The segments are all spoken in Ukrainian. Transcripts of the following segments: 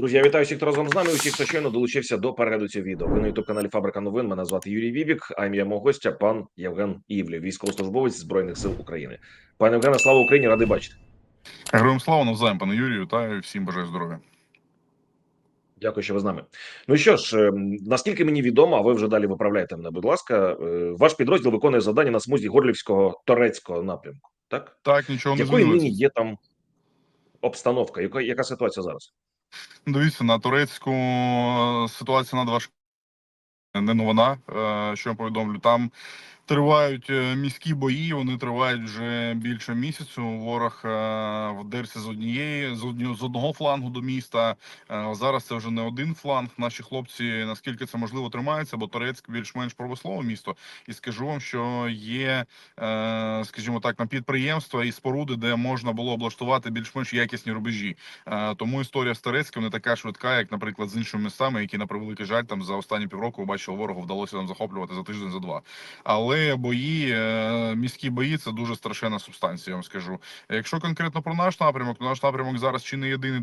Друзі, я вітаю всіх, хто разом з нами. Усіх, хто щойно долучився до перегляду цього відео. Ви на ютуб каналі Фабрика новин. Мене звати Юрій Вібік. А ім'я мого гостя пан Євген Івлів, військовослужбовець збройних сил України. Пане Євгене, слава Україні! Радий бачити. Героям слава навзаєм, пане Юрію, та всім бажаю здоров'я. Дякую, що ви з нами. Ну що ж, ем, наскільки мені відомо, а ви вже далі виправляєте мене, будь ласка. е, Ваш підрозділ виконує завдання на смузі Горлівського Торецького напрямку. Так Так, нічого не якою змінилося. нині є там обстановка? Яка яка ситуація зараз? Дивіться, на турецьку ситуація ситуація надважка. Не новина, е, що я повідомлю. Там тривають е, міські бої. Вони тривають вже більше місяцю. Ворог е, вдерся з однієї з одні- з одного флангу до міста. Е, Зараз це вже не один фланг. Наші хлопці наскільки це можливо тримаються, бо Торецьк більш-менш промислове місто. І скажу вам, що є, скажімо так, на підприємства і споруди, де можна було облаштувати більш-менш якісні рубежі. Тому історія з Торецьком не така швидка, як, наприклад, з іншими містами, які на превеликий жаль там за останні півроку бачили, ворогу вдалося там захоплювати за тиждень, за два. Але бої, е, міські бої це дуже страшенна субстанція. Я вам скажу. Якщо конкретно про наш напрямок, то наш напрямок зараз чи не єдиний.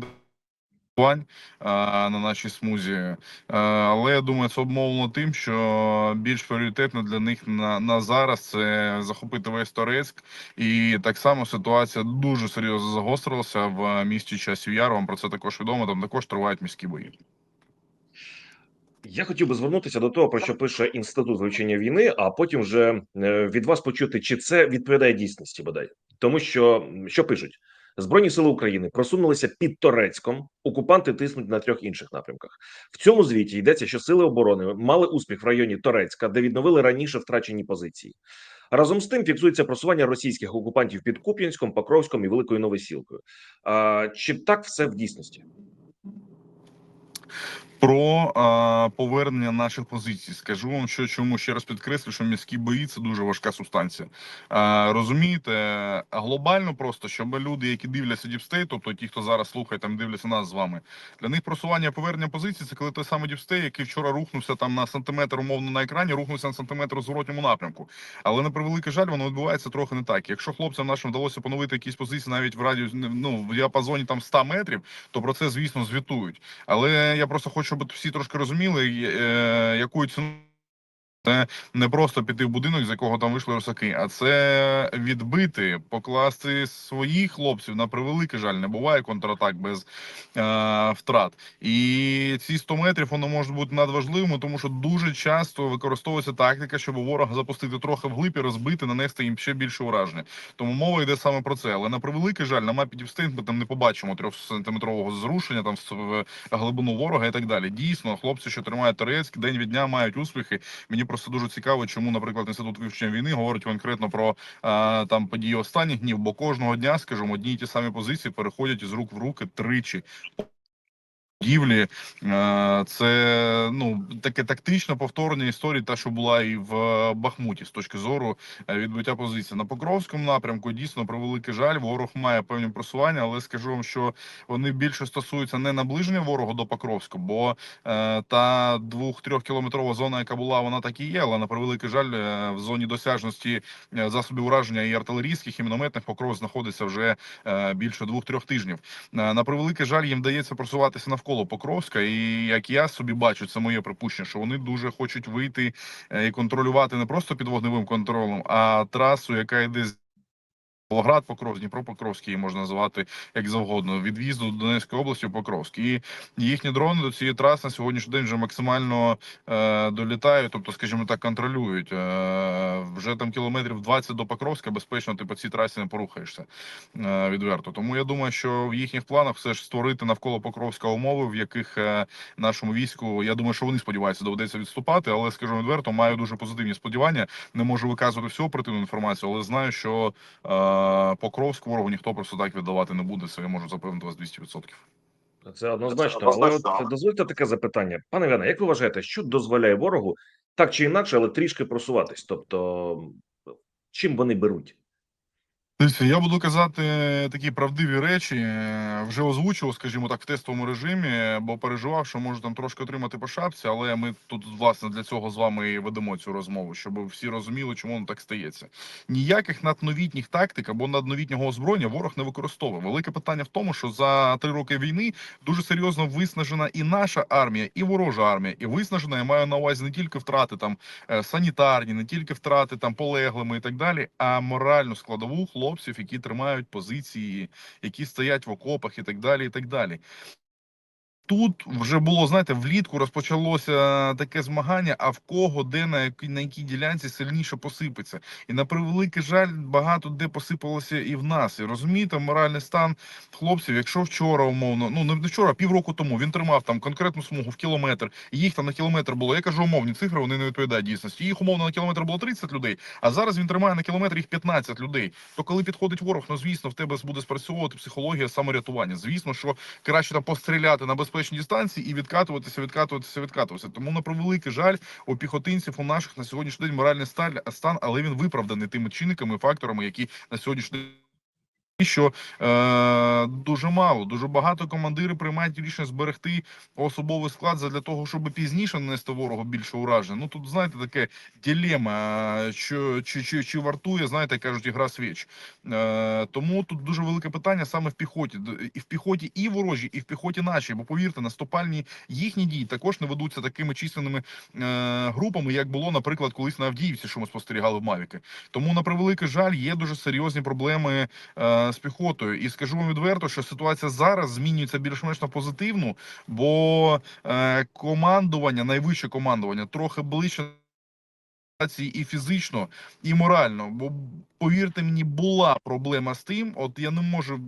На нашій смузі, Е, але я думаю, це обмовлено тим, що більш пріоритетно для них на, на зараз це захопити весь Торецьк, і так само ситуація дуже серйозно загострилася в місті Часів Яр. Вам про це також відомо. Там також тривають міські бої. Я хотів би звернутися до того, про що пише інститут вивчення війни, а потім вже е, від вас почути, чи це відповідає дійсності, бодай, тому що що пишуть збройні сили України просунулися під Торецьком. Окупанти тиснуть на трьох інших напрямках. В цьому звіті йдеться, що сили оборони мали успіх в районі Торецька, де відновили раніше втрачені позиції. Разом з тим фіксується просування російських окупантів під Куп'янськом, Покровськом і Великою Новосілкою. А, чи так все в дійсності? Про а, повернення наших позицій скажу вам, що чому ще раз підкреслю, що міські бої це дуже важка субстанція. А, розумієте, глобально просто щоб люди, які дивляться діпстей, тобто ті, хто зараз слухає, там дивляться нас з вами, для них просування повернення позицій це коли той самий діпстей, який вчора рухнувся там на сантиметр умовно на екрані, рухнувся на сантиметр у зворотньому напрямку. Але на превеликий жаль, воно відбувається трохи не так. Якщо хлопцям нашим вдалося поновити якісь позиції навіть в радіус ну в діапазоні там 100 метрів, то про це звісно звітують. Але я просто хочу, щоб всі трошки розуміли, е, якою ціною це не просто піти в будинок, з якого там вийшли русаки, а це відбити, покласти своїх хлопців на превеликий жаль. Не буває контратак без е, втрат. І ці 100 метрів воно може бути надважливими, тому що дуже часто використовується тактика, щоб ворога запустити трохи вглиб і розбити, нанести їм ще більше ураження. Тому мова йде саме про це. Але на превеликий жаль, на мапі Дівстейн ми там не побачимо трьохсантиметрового зрушення там в глибину ворога і так далі. Дійсно, хлопці, що тримають Торецьк, день від дня мають успіхи. Мені просто дуже цікаво, чому, наприклад, інститут вивчення війни говорить конкретно про а, там події останніх днів, бо кожного дня, скажімо, одні й ті самі позиції переходять із рук в руки тричі. Будівлі Е, це ну таке тактичне повторення історії, та що була і в е, Бахмуті з точки зору е, відбиття позиції на Покровському напрямку. Дійсно, про великий жаль, ворог має певні просування, але скажу вам, що вони більше стосуються не наближення ворогу до Покровська, бо та двох-трьох кілометрова зона, яка була, вона так і є. Але на превеликий жаль, в зоні досяжності засобів ураження і артилерійських і мінометних покров знаходиться вже більше двох-трьох тижнів. На превеликий жаль, їм вдається просуватися навколо Покровська, і як я собі бачу, це моє припущення, що вони дуже хочуть вийти е, і контролювати не просто під вогневим контролем, а трасу, яка йде з. Павлоград, Покров, Дніпро-Покровський її можна називати як завгодно. Від в'їзду до Донецької області Покровськ. І їхні дрони до цієї траси на сьогоднішній день вже максимально е, долітають, тобто, скажімо так, контролюють. Е, вже там кілометрів 20 до Покровська безпечно ти по цій трасі не порухаєшся е, відверто. Тому я думаю, що в їхніх планах все ж створити навколо Покровська умови, в яких е, нашому війську, я думаю, що вони сподіваються, доведеться відступати, але скажу відверто, маю дуже позитивні сподівання. Не можу виказувати всю оперативну інформацію, але знаю, що е, Покровськ ворогу ніхто просто так віддавати не буде. Це я можу запевнити вас 200%. Це однозначно, але от дозвольте таке запитання, пане Іване, як ви вважаєте, що дозволяє ворогу так чи інакше, але трішки просуватись? Тобто, чим вони беруть? Дивіться, я буду казати такі правдиві речі. Е, Вже озвучував, скажімо так, в тестовому режимі, бо переживав, що можу там трошки отримати по шапці, але ми тут власне для цього з вами і ведемо цю розмову, щоб всі розуміли, чому воно так стається. Ніяких надновітніх тактик або надновітнього озброєння ворог не використовує. Велике питання в тому, що за три роки війни дуже серйозно виснажена і наша армія, і ворожа армія. І виснажена я маю на увазі не тільки втрати там е, санітарні, не тільки втрати там полеглими і так далі, а моральну складову хлопців, які тримають позиції, які стоять в окопах і так далі. і так далі. Тут вже було, знаєте, влітку розпочалося таке змагання, а в кого де на якій, на якій ділянці сильніше посипеться. І на превеликий жаль, багато де посипалося і в нас. І розумієте, моральний стан хлопців, якщо вчора, умовно, ну не вчора, а півроку тому він тримав там конкретну смугу в кілометр, їх там на кілометр було. Я кажу, умовні цифри, вони не відповідають дійсності. Їх умовно на кілометр було 30 людей, а зараз він тримає на кілометр їх 15 людей. То коли підходить ворог, ну звісно, в тебе буде спрацьовувати психологія саморятування. Звісно, що краще там постріляти на безпечній дистанції і відкатуватися, відкатуватися, відкатуватися. Тому на превеликий жаль у піхотинців у наших на сьогоднішній день моральний стан, але він виправданий тими чинниками, факторами, які на сьогоднішній день. Що е, дуже мало, дуже багато командири приймають рішення зберегти особовий склад для того, щоб пізніше нанести ворогу більше ураження. Ну тут знаєте таке ділема, що чи, чи, чи вартує, знаєте, кажуть, ігра свіч. Е, тому тут дуже велике питання саме в піхоті, і в піхоті і ворожі, і в піхоті нашій. Бо повірте, наступальні їхні дії також не ведуться такими численними е, групами, як було, наприклад, колись на Авдіївці, що ми спостерігали в Мавіки. Тому на превеликий жаль є дуже серйозні проблеми е, з піхотою. І скажу вам відверто, що ситуація зараз змінюється більш-менш на позитивну, бо е, командування, найвище командування, трохи ближче і фізично, і морально. Бо повірте мені, була проблема з тим. От я не можу.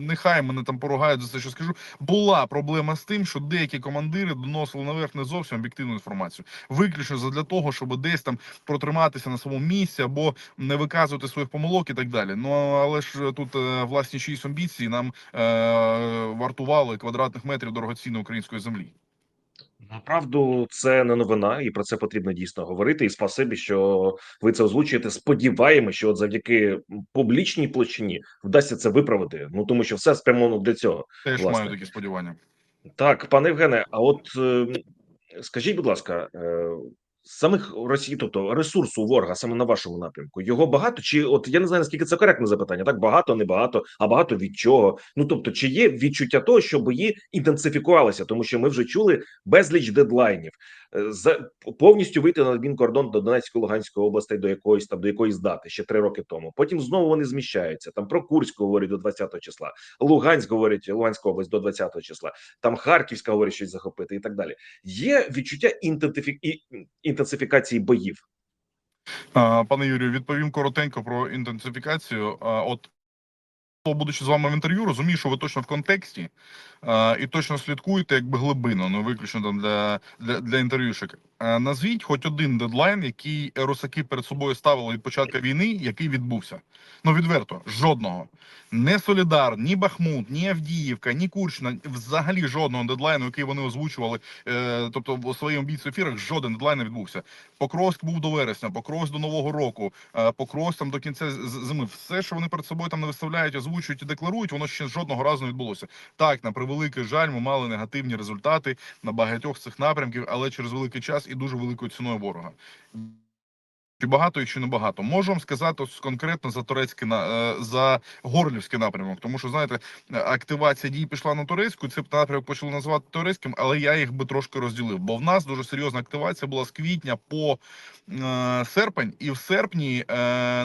Нехай мене там поругають за те, що скажу. Була проблема з тим, що деякі командири доносили наверх не зовсім об'єктивну інформацію, виключно задля того, щоб десь там протриматися на своєму місці або не виказувати своїх помилок і так далі. Ну але ж тут е, власні чиїсь амбіції нам е, вартували квадратних метрів дорогоцінної української землі. Направду, це не новина, і про це потрібно дійсно говорити. І спасибі, що ви це озвучуєте. Сподіваємося, що от завдяки публічній площині вдасться це виправити. Ну тому що все спрямовано для цього. Теж Власне. маю такі сподівання. Так, пане Євгене, а от е, скажіть, будь ласка, е, самих Росії, тобто ресурсу ворога саме на вашому напрямку, його багато? Чи от я не знаю наскільки це коректне запитання? Так багато, не багато, а багато від чого? Ну тобто, чи є відчуття того, що бої інтенсифікувалися, тому що ми вже чули безліч дедлайнів. Е, повністю вийти на адмінкордон до Донецької Луганської областей до якоїсь там до якоїсь дати ще три роки тому. Потім знову вони зміщаються. Там про Курськ говорять до 20 числа, Луганськ говорить Луганська область до 20 числа. Там Харківська говорить щось захопити і так далі. Є відчуття інтенсифікації боїв. Пане Юрію, відповім коротенько про інтенсифікацію. От будучи з вами в інтерв'ю, розумію, що ви точно в контексті а, і точно слідкуєте якби глибину, ну виключно там для, для, для інтерв'юшек. А, Назвіть хоч один дедлайн, який русаки перед собою ставили від початку війни, який відбувся. Ну відверто, жодного. Не Солідар, ні Бахмут, ні Авдіївка, ні Курщина, взагалі жодного дедлайну, який вони озвучували, е, тобто в своїх бійців ефірах, жоден дедлайн не відбувся. Покровськ був до вересня, Покровськ до Нового року, е, Покровськ там до кінця зими. Все, що вони перед собою там не виставляють, озвучують і декларують, воно ще жодного разу не відбулося. Так, на превеликий жаль, ми мали негативні результати на багатьох з цих напрямків, але через великий час і дуже великою ціною ворога. Чи багато, і чи не багато? Можу вам сказати конкретно за турецький на е, за горлівський напрямок, тому що знаєте, активація дій пішла на турецьку. Цей напрямок почали називати турецьким, але я їх би трошки розділив. Бо в нас дуже серйозна активація була з квітня по е, серпень, і в серпні е,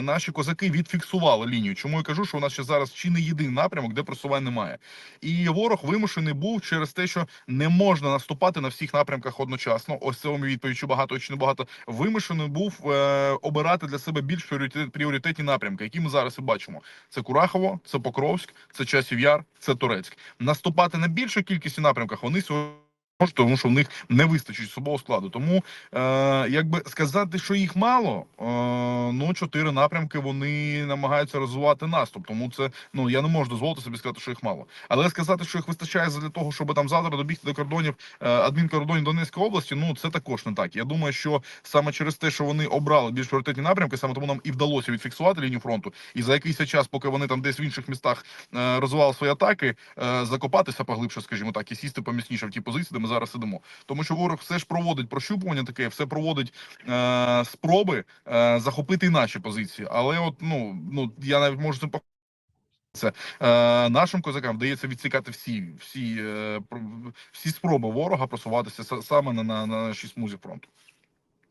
наші козаки відфіксували лінію. Чому я кажу, що у нас ще зараз чи не єдиний напрямок, де просувань немає, і ворог вимушений був через те, що не можна наступати на всіх напрямках одночасно. Ось це вам відповідь, чи багато чи не багато. Вимушений був е, обирати для себе більш пріоритетні напрямки, які ми зараз і бачимо. Це Курахово, це Покровськ, це Часів Яр, це Турецьк. Наступати на більшу кількість напрямках вони сьогодні тому що в них не вистачить особового складу. Тому е, якби сказати, що їх мало, е, ну чотири напрямки вони намагаються розвивати наступ. Тому це ну я не можу дозволити собі сказати, що їх мало. Але сказати, що їх вистачає для того, щоб там завтра добігти до кордонів е, адмінкордонів Донецької області. Ну це також не так. Я думаю, що саме через те, що вони обрали більш пріоритетні напрямки, саме тому нам і вдалося відфіксувати лінію фронту. І за якийсь час, поки вони там десь в інших містах е, розвивали свої атаки, е, закопатися поглибше, скажімо так, і сісти поміцніше в ті позиції, де ми зараз сидимо. Тому що ворог все ж проводить прощупування таке, все проводить е, спроби е, захопити наші позиції. Але от ну ну я навіть можу це це е, нашим козакам вдається відсікати всі всі, е, всі спроби ворога просуватися саме на, на, на нашій смузі фронту.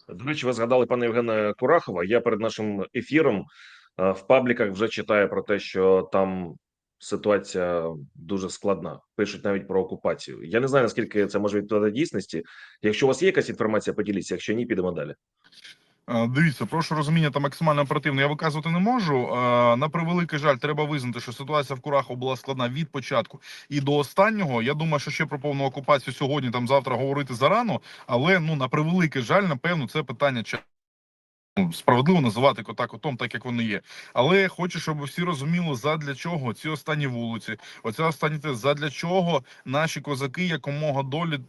До речі, ви згадали пана Євгена Курахова. Я перед нашим ефіром е, в пабліках вже читаю про те, що там ситуація дуже складна. Пишуть навіть про окупацію. Я не знаю наскільки це може відповідати дійсності. Якщо у вас є якась інформація, поділіться. Якщо ні, підемо далі. Е, Дивіться, прошу розуміння та максимально оперативно я виказувати не можу. Е, На превеликий жаль, треба визнати, що ситуація в Кураху була складна від початку і до останнього. Я думаю, що ще про повну окупацію сьогодні, там завтра говорити зарано. Але ну на превеликий жаль, напевно, це питання часу. Ну, Справедливо називати кота котом, так як воно є. Але я хочу, щоб всі розуміли, задля чого ці останні вулиці, оця останні те, задля чого наші козаки якомога долі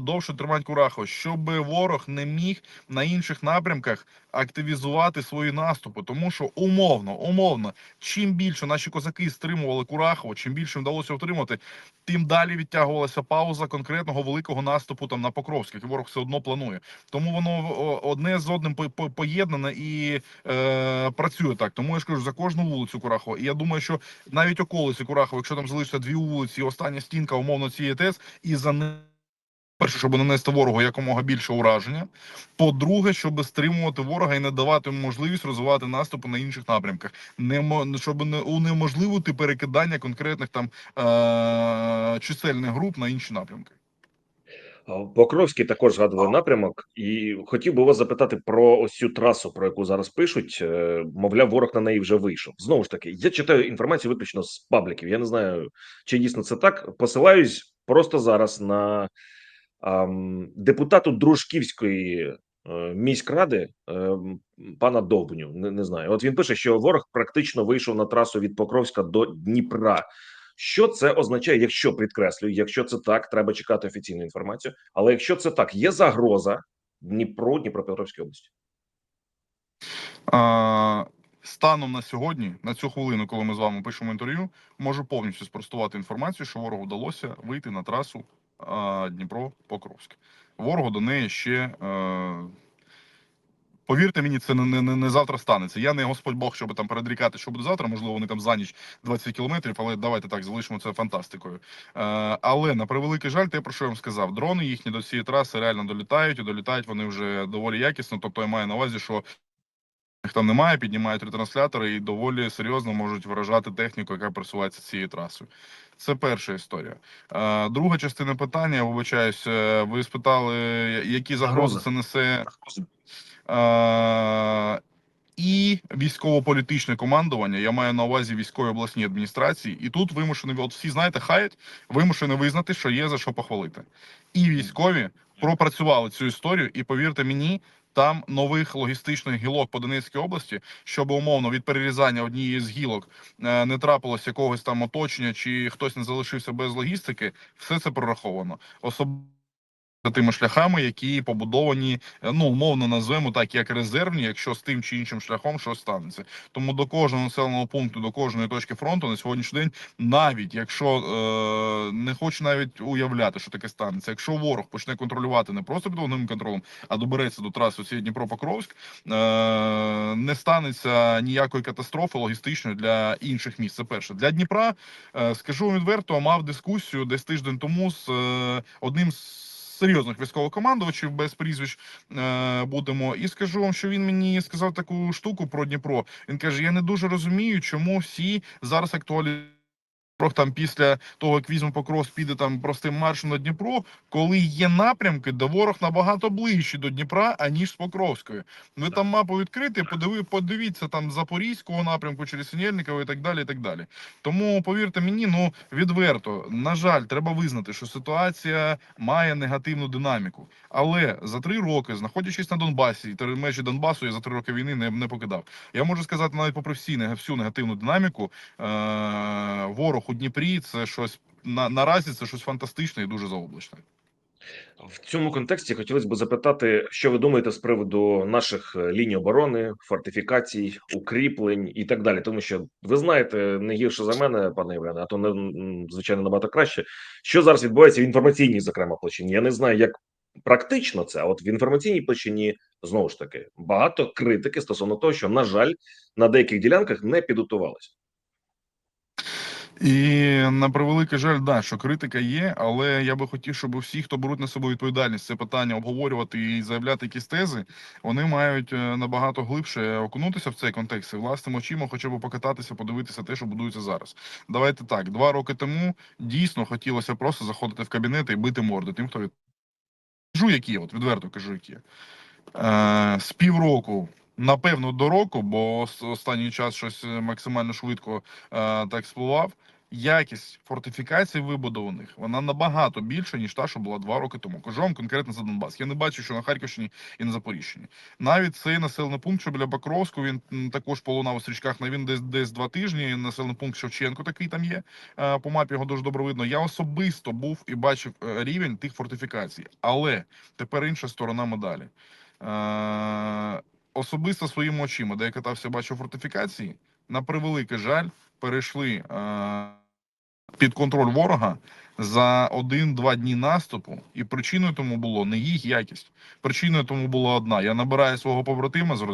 довше тримають кураху, щоб ворог не міг на інших напрямках активізувати свої наступи. Тому що умовно, умовно, чим більше наші козаки стримували Курахово, чим більше вдалося отримати, тим далі відтягувалася пауза конкретного великого наступу там на Покровських. Ворог все одно планує. Тому воно одне з одним по- поєднане і е, працює так. Тому я ж кажу за кожну вулицю Курахова. І я думаю, що навіть околиці Курахова, якщо там залишиться дві вулиці, остання стінка умовно цієї ТЕС, і за не Перше, щоб нанести ворогу якомога більше ураження. По-друге, щоб стримувати ворога і не давати можливість розвивати наступи на інших напрямках, не щоб не унеможливити перекидання конкретних там е- чисельних груп на інші напрямки. А, Покровський також згадував напрямок, і хотів би вас запитати про ось цю трасу, про яку зараз пишуть. Е, Мовляв, ворог на неї вже вийшов. Знову ж таки, я читаю інформацію виключно з пабліків. Я не знаю, чи дійсно це так. Посилаюсь просто зараз на ам, депутату Дружківської е, міськради е, пана Довбню. Не, не знаю. От він пише, що ворог практично вийшов на трасу від Покровська до Дніпра. Що це означає, якщо підкреслюю, якщо це так, треба чекати офіційну інформацію. Але якщо це так, є загроза Дніпру, Дніпропетровській області. Е- Станом на сьогодні, на цю хвилину, коли ми з вами пишемо інтерв'ю, можу повністю спростувати інформацію, що ворогу вдалося вийти на трасу е, Дніпро-Покровськ. Ворогу до неї ще. Е, Повірте мені, це не, не, не завтра станеться. Я не Господь Бог, щоб там передрікати, що буде завтра. Можливо, вони там за ніч 20 кілометрів, але давайте так залишимо це фантастикою. Е, але на превеликий жаль, те про що я вам сказав, дрони їхні до цієї траси реально долітають і долітають вони вже доволі якісно. Тобто я маю на увазі, що їх там немає, піднімають ретранслятори і доволі серйозно можуть виражати техніку, яка просувається цією трасою. Це перша історія. Е, друга частина питання, я вибачаюсь, е, ви спитали, які загрози це несе. І військово-політичне командування. Я маю на увазі військові обласні адміністрації, і тут вимушені, от всі знаєте, хаять, вимушені визнати, що є за що похвалити. І військові пропрацювали цю історію, і повірте мені. Там нових логістичних гілок по Донецькій області, щоб умовно від перерізання однієї з гілок е, не трапилось якогось там оточення, чи хтось не залишився без логістики, все це прораховано. Особливо тими шляхами, які побудовані, е, ну умовно назвемо так, як резервні, якщо з тим чи іншим шляхом щось станеться. Тому до кожного населеного пункту, до кожної точки фронту на сьогоднішній день, навіть якщо е, не хочу навіть уявляти, що таке станеться, якщо ворог почне контролювати не просто під вогневим контролем, а добереться до траси Дніпро-Покровськ, е, не станеться ніякої катастрофи логістичної для інших міст. Це перше для Дніпра. Е, скажу відверто, мав дискусію десь тиждень тому з е, одним з серйозних військовокомандувачів без прізвищ е, будемо. І скажу вам, що він мені сказав таку штуку про Дніпро. Він каже: Я не дуже розумію, чому всі зараз актуалізують. Там після того, як візьме покрос, піде там простим маршем на Дніпро, коли є напрямки, де ворог набагато ближче до Дніпра, аніж з Покровської. Ви там мапу відкрити, подиви, подивіться там Запорізького напрямку через Синельникова і так далі. і так далі. Тому повірте мені, ну відверто, на жаль, треба визнати, що ситуація має негативну динаміку. Але за три роки, знаходячись на Донбасі, і межі Донбасу я за три роки війни не, не покидав. Я можу сказати, навіть попри всі всю негативну динаміку, е- ворог у Дніпрі це щось на, наразі це щось фантастичне і дуже заоблачне. В цьому контексті хотілося б запитати, що ви думаєте з приводу наших е, ліній оборони, фортифікацій, укріплень і так далі. Тому що ви знаєте не гірше за мене, пане Євгене, а то не звичайно набагато краще. Що зараз відбувається в інформаційній, зокрема, площині? Я не знаю, як практично це, а от в інформаційній площині знову ж таки багато критики стосовно того, що на жаль на деяких ділянках не підготувалися. І на превеликий жаль, да, що критика є, але я би хотів, щоб всі, хто беруть на себе відповідальність, це питання обговорювати і заявляти якісь тези, вони мають е, набагато глибше окунутися в цей контекст і власними очима, хоча б покататися, подивитися те, що будується зараз. Давайте так. Два роки тому дійсно хотілося просто заходити в кабінети і бити морди тим, хто від... кажу, які от відверто кажу, які е, з півроку. Напевно, до року, бо останній час щось е, максимально швидко е, так спливав. Якість фортифікацій вибудованих вона набагато більша, ніж та, що була два роки тому. Вам конкретно за Донбас. Я не бачу, що на Харківщині і на Запоріжжяні. Навіть цей населений пункт, що біля Покровську, він також полунав у стрічках. На він десь десь два тижні. Населений пункт Шевченко такий там є. Е, По мапі його дуже добре видно. Я особисто був і бачив е, рівень тих фортифікацій. Але тепер інша сторона медалі. Особисто своїми очима, де я катався, бачив фортифікації, на превеликий жаль, перейшли е, під контроль ворога за один-два дні наступу, і причиною тому було не їх якість. Причиною тому була одна: я набираю свого побратима з е,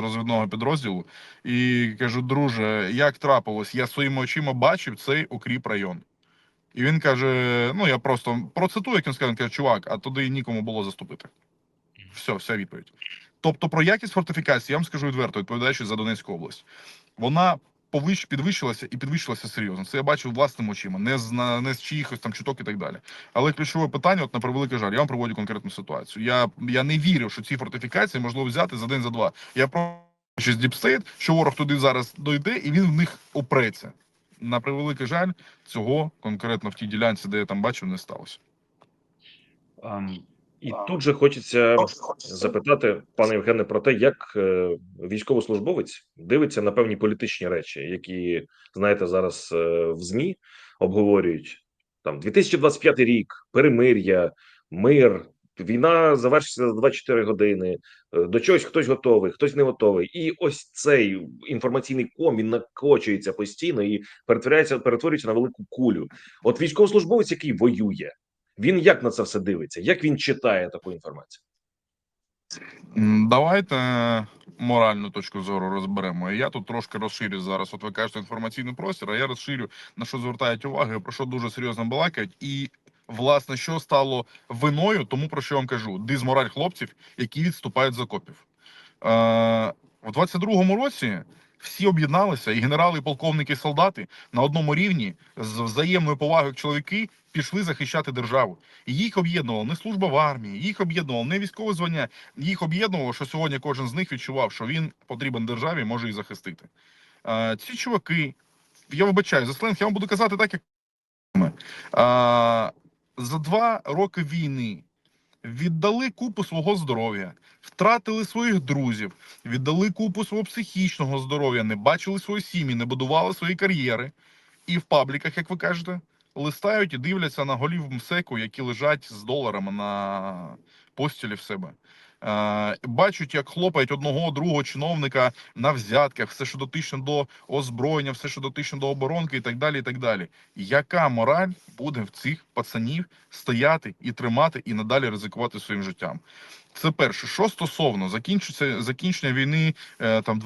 розвідного підрозділу і кажу: друже, як трапилось, я своїми очима бачив цей укріп район. І він каже: ну я просто процитую, як він сказав, він каже, чувак, а туди нікому було заступити. Все, вся відповідь. Тобто про якість фортифікації, я вам скажу відверто, відповідаючи за Донецьку область, вона підвищилася і підвищилася серйозно. Це я бачив власними очима, не з не з чиїхось там чуток і так далі. Але ключове питання, от на превеликий жаль, я вам проводжу конкретну ситуацію. Я, я не вірю, що ці фортифікації можливо взяти за день за два. Я про з діпстейт, що ворог туди зараз дойде, і він в них опреться. На превеликий жаль, цього конкретно в тій ділянці, де я там бачив, не сталося. Ам, І тут же хочеться запитати, пане Євгене, про те, як е, військовослужбовець дивиться на певні політичні речі, які знаєте зараз е, в змі обговорюють там 2025 рік, перемир'я, мир. Війна завершиться за 24 години. е, До чогось хтось готовий, хтось не готовий. І ось цей інформаційний ком він накочується постійно і перетворяється, перетворюється на велику кулю. От військовослужбовець, який воює, він як на це все дивиться? Як він читає таку інформацію? Давайте моральну точку зору розберемо. Я тут трошки розширю зараз. От ви кажете інформаційний простір, а я розширю на що звертають увагу, про що дуже серйозно балакають, і власне що стало виною, тому про що я вам кажу: дизмораль хлопців, які відступають з окопів. Е, у 22-му році всі об'єдналися, і генерали, і полковники, і солдати на одному рівні з взаємною повагою чоловіки пішли захищати державу. І їх об'єднувала не служба в армії, їх об'єднувало не військове звання, їх об'єднувало, що сьогодні кожен з них відчував, що він потрібен державі, може її захистити. Е, ці чуваки, я вибачаю за сленг, я вам буду казати так, як. Е, за два роки війни віддали купу свого здоров'я, втратили своїх друзів, віддали купу свого психічного здоров'я, не бачили свої сім'ї, не будували свої кар'єри. І в пабліках, як ви кажете, листають і дивляться на голів МСЕКу, які лежать з доларами на постілі в себе. Е, бачать, як хлопають одного другого чиновника на взятках, все, що дотичне до озброєння, все, що дотичне до оборонки, і так далі. І так далі. Яка мораль буде в цих пацанів стояти і тримати, і надалі ризикувати своїм життям? Це перше. Що стосовно закінчиться закінчення війни е, там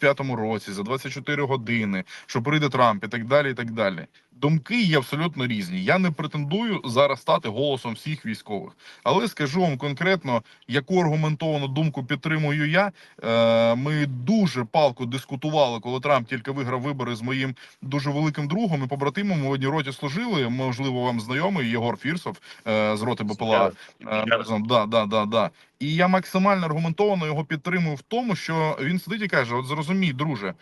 25-му році за 24 години, що прийде Трамп і так далі. і так далі. Думки є абсолютно різні. Я не претендую зараз стати голосом всіх військових, але скажу вам конкретно, яку аргументовану думку підтримую я. Е, Ми дуже палко дискутували, коли Трамп тільки виграв вибори з моїм дуже великим другом і побратимом. Ми в одній роті служили. Можливо, вам знайомий Єгор Фірсов е, з роти БПЛА. Е. Да, да, да, да. І я максимально аргументовано його підтримую в тому, що він сидить і каже: от зрозумій, друже,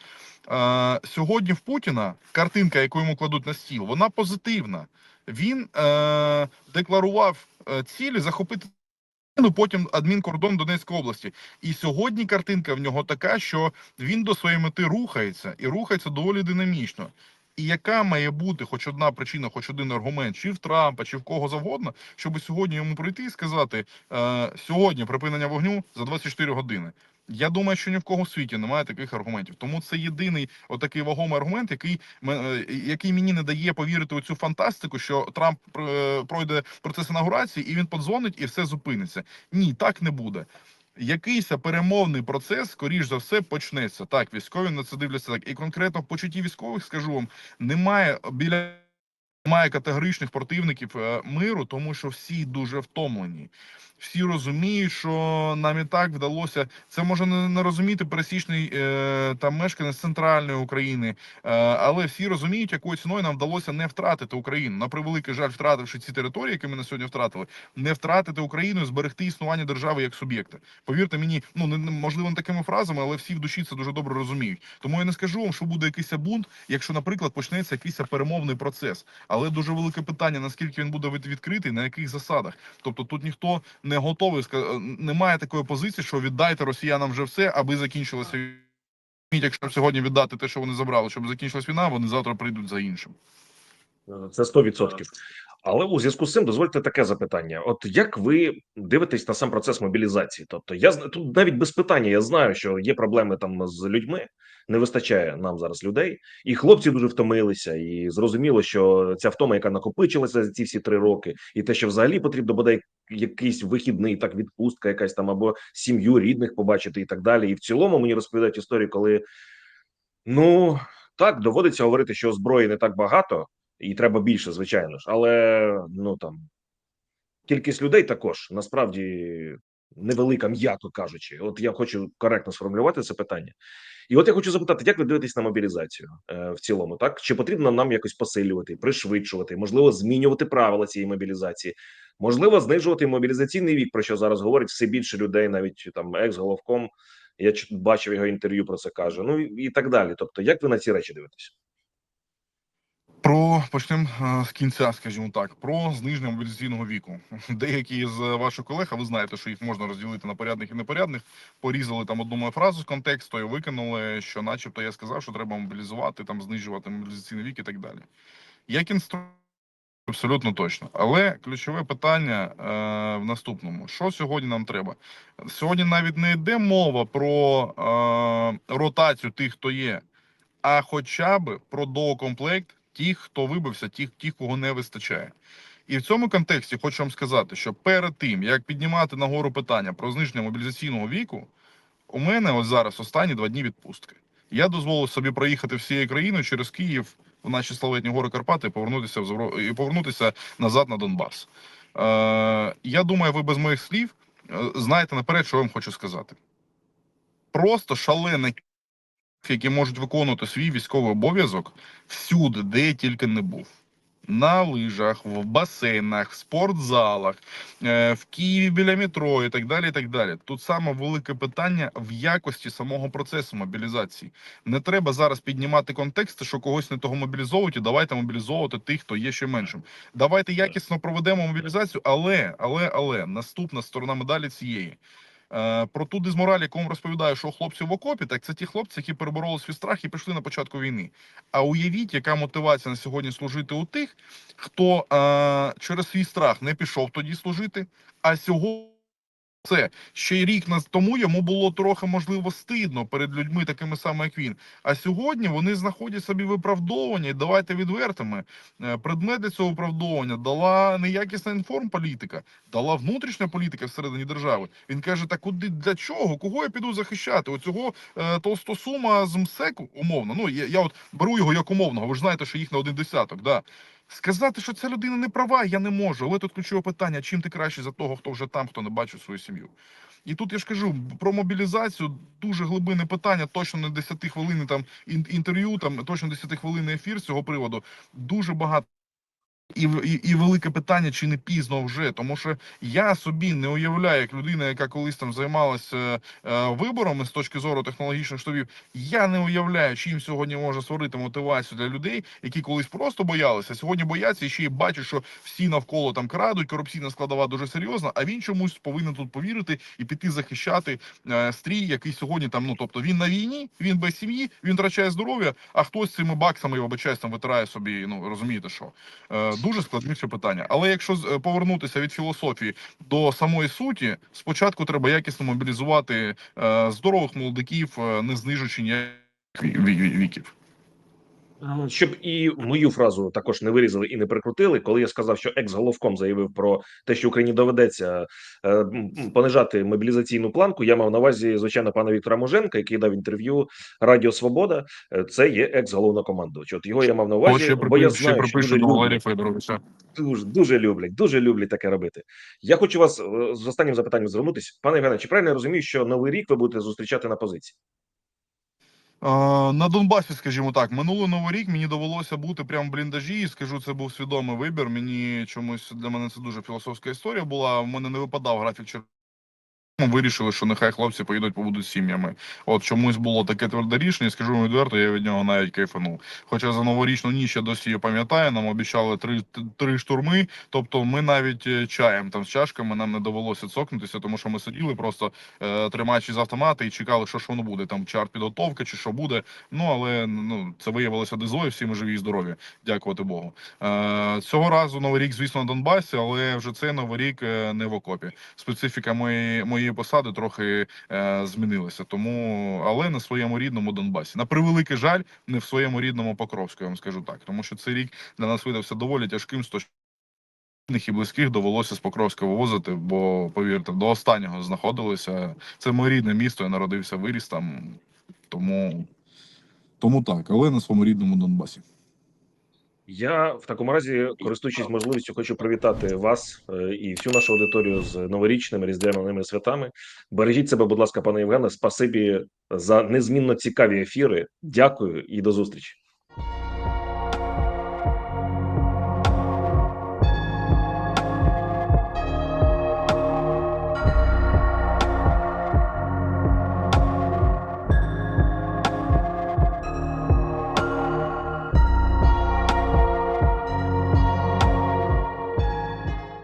сьогодні в Путіна картинка, яку йому кладуть на стіл, вона позитивна. Він е, декларував е, цілі захопити. Потім адмінкордон Донецької області, і сьогодні картинка в нього така, що він до своєї мети рухається і рухається доволі динамічно. І яка має бути хоч одна причина, хоч один аргумент, чи в Трампа, чи в кого завгодно, щоб сьогодні йому прийти і сказати е, сьогодні припинення вогню за 24 години. Я думаю, що ні в кого в світі немає таких аргументів. Тому це єдиний отакий вагомий аргумент, який е, який мені не дає повірити у цю фантастику, що Трамп е, пройде процес інаугурації і він подзвонить і все зупиниться. Ні, так не буде. Якийсь перемовний процес, скоріш за все, почнеться. Так, військові на це дивляться так. І конкретно в почутті військових скажу вам, немає біля немає категоричних противників е, миру, тому що всі дуже втомлені. Всі розуміють, що нам і так вдалося. Це може не, розуміти пересічний е, там мешканець центральної України, е, але всі розуміють, якою ціною нам вдалося не втратити Україну. На превеликий жаль, втративши ці території, які ми на сьогодні втратили, не втратити Україну, і зберегти існування держави як суб'єкта. Повірте мені, ну не- можливо не такими фразами, але всі в душі це дуже добре розуміють. Тому я не скажу вам, що буде якийсь бунт, якщо, наприклад, почнеться якийсь перемовний процес. Але дуже велике питання: наскільки він буде від- відкритий, на яких засадах. Тобто тут ніхто не готовий ска- немає такої позиції, що віддайте росіянам вже все, аби закінчилася війна. Якщо сьогодні віддати те, що вони забрали, щоб закінчилась війна, вони завтра прийдуть за іншим. Це 100%. Але у зв'язку з цим дозвольте таке запитання: от як ви дивитесь на сам процес мобілізації? Тобто, я тут навіть без питання, я знаю, що є проблеми там з людьми, не вистачає нам зараз людей, і хлопці дуже втомилися, і зрозуміло, що ця втома, яка накопичилася за ці всі три роки, і те, що взагалі потрібно бодай якийсь вихідний, так відпустка, якась там або сім'ю рідних побачити, і так далі. І в цілому мені розповідають історії, коли ну так доводиться говорити, що зброї не так багато і треба більше, звичайно ж, але ну там кількість людей також. Насправді невелика, м'яко кажучи. От я хочу коректно сформулювати це питання. І от я хочу запитати, як ви дивитесь на мобілізацію е, в цілому? Так чи потрібно нам якось посилювати, пришвидшувати, можливо, змінювати правила цієї мобілізації, можливо, знижувати мобілізаційний вік, про що зараз говорить все більше людей, навіть там екс-головком. Я бачив його інтерв'ю про це каже. Ну і, так далі. Тобто, як ви на ці речі дивитесь? Про почнемо е, з кінця, скажімо так, про зниження мобілізаційного віку. Деякі з ваших колег, а ви знаєте, що їх можна розділити на порядних і непорядних, порізали там одну фразу з контексту і викинули, що, начебто, я сказав, що треба мобілізувати, там знижувати мобілізаційний вік і так далі. Як інструмент, абсолютно точно. Але ключове питання е, в наступному: що сьогодні нам треба? Сьогодні навіть не йде мова про е, ротацію тих, хто є а хоча б про доокомплект тих, хто вибився, тих, тих, кого не вистачає. І в цьому контексті хочу вам сказати, що перед тим як піднімати нагору питання про зниження мобілізаційного віку, у мене ось зараз останні два дні відпустки. Я дозволив собі проїхати всією країною через Київ в наші славетні гори Карпати і повернутися в і повернутися назад на Донбас. Е, я думаю, ви без моїх слів е, знаєте наперед, що я вам хочу сказати. Просто шалена які можуть виконувати свій військовий обов'язок всюди, де тільки не був. На лижах, в басейнах, в спортзалах, е, в Києві біля метро і так далі. і так далі. Тут саме велике питання в якості самого процесу мобілізації. Не треба зараз піднімати контексти, що когось не того мобілізовують, і давайте мобілізовувати тих, хто є ще меншим. Давайте якісно проведемо мобілізацію, але, але, але наступна сторона медалі цієї. Е, Про ту дизмораль, яку вам розповідаю, що хлопці в окопі, так це ті хлопці, які перебороли свій страх і пішли на початку війни. А уявіть, яка мотивація на сьогодні служити у тих, хто е, через свій страх не пішов тоді служити, а сьогодні Це ще й рік нас тому йому було трохи можливо стидно перед людьми, такими самими як він. А сьогодні вони знаходять собі виправдовування. І давайте відвертими. Е, Предмет для цього виправдовування дала неякісна інформполітика, дала внутрішня політика всередині держави. Він каже: так куди для чого? Кого я піду захищати? Оцього е, толстосума з МСЕКу, умовно. Ну я, я от беру його як умовного. Ви ж знаєте, що їх на один десяток. Да. Сказати, що ця людина не права, я не можу. Але тут ключове питання: чим ти краще за того, хто вже там, хто не бачив свою сім'ю. І тут я ж кажу про мобілізацію дуже глибинне питання. Точно не 10 хвилин там інтерв'ю, там точно 10 хвилин ефір з цього приводу. Дуже багато. І, і, і велике питання, чи не пізно вже, тому що я собі не уявляю, як людина, яка колись там займалася е, виборами з точки зору технологічних штабів, я не уявляю, чим сьогодні може створити мотивацію для людей, які колись просто боялися, сьогодні бояться і ще й бачать, що всі навколо там крадуть, корупційна складова дуже серйозна. А він чомусь повинен тут повірити і піти захищати е, стрій, який сьогодні там. Ну тобто він на війні, він без сім'ї, він втрачає здоров'я, а хтось цими баксами вибачаюсь, там витирає собі. Ну розумієте, що е, дуже складніше питання. Але якщо е, повернутися від філософії до самої суті, спочатку треба якісно мобілізувати е, здорових молодиків, е, не знижуючи ніяких ві- ві- віків. Щоб і мою фразу також не вирізали і не прикрутили, коли я сказав, що екс-головком заявив про те, що Україні доведеться е, понижати мобілізаційну планку, я мав на увазі, звичайно, пана Віктора Моженка, який дав інтерв'ю Радіо Свобода. Е, Це є екс-головнокомандувач. От його я мав на увазі, ще бо я припи- ще що дуже люблять, дуже, дуже люблять, дуже люблять таке робити. Я хочу вас е, з останнім запитанням звернутися. Пане Євгене, чи правильно я розумію, що новий рік ви будете зустрічати на позиції? На Донбасі, скажімо так, минулий новий рік мені довелося бути прямо в бліндажі. І скажу, це був свідомий вибір. Мені чомусь для мене це дуже філософська історія була. В мене не випадав графік Вирішили, що нехай хлопці поїдуть, побудуть сім'ями. От чомусь було таке тверде рішення. Скажу вам відверто, я від нього навіть кайфанув. Хоча за новорічну ніч я досі її пам'ятаю, нам обіцяли три, три штурми. Тобто, ми навіть е, чаєм там з чашками нам не довелося цокнутися, тому що ми сиділи просто е, тримаючи з автомата і чекали, що ж воно буде. Там чи артпідготовка, чи що буде. Ну але ну це виявилося дизою. Всі ми живі і здорові. Дякувати Богу. Е, цього разу новий рік, звісно, на Донбасі, але вже цей новий рік е, не в окопі. Специфіка моєї моєї посади трохи е, змінилася. Тому, але на своєму рідному Донбасі. На превеликий жаль, не в своєму рідному Покровську, я вам скажу так. Тому що цей рік для нас видався доволі тяжким з точки і близьких довелося з Покровська вивозити, бо повірте, до останнього знаходилися. Це моє рідне місто, я народився, виріс там. Тому, тому так, але на своєму рідному Донбасі. Я в такому разі, користуючись можливістю, хочу привітати вас е, і всю нашу аудиторію з новорічними різдвяними святами. Бережіть себе, будь ласка, пане Євгене. Спасибі за незмінно цікаві ефіри. Дякую і до зустрічі.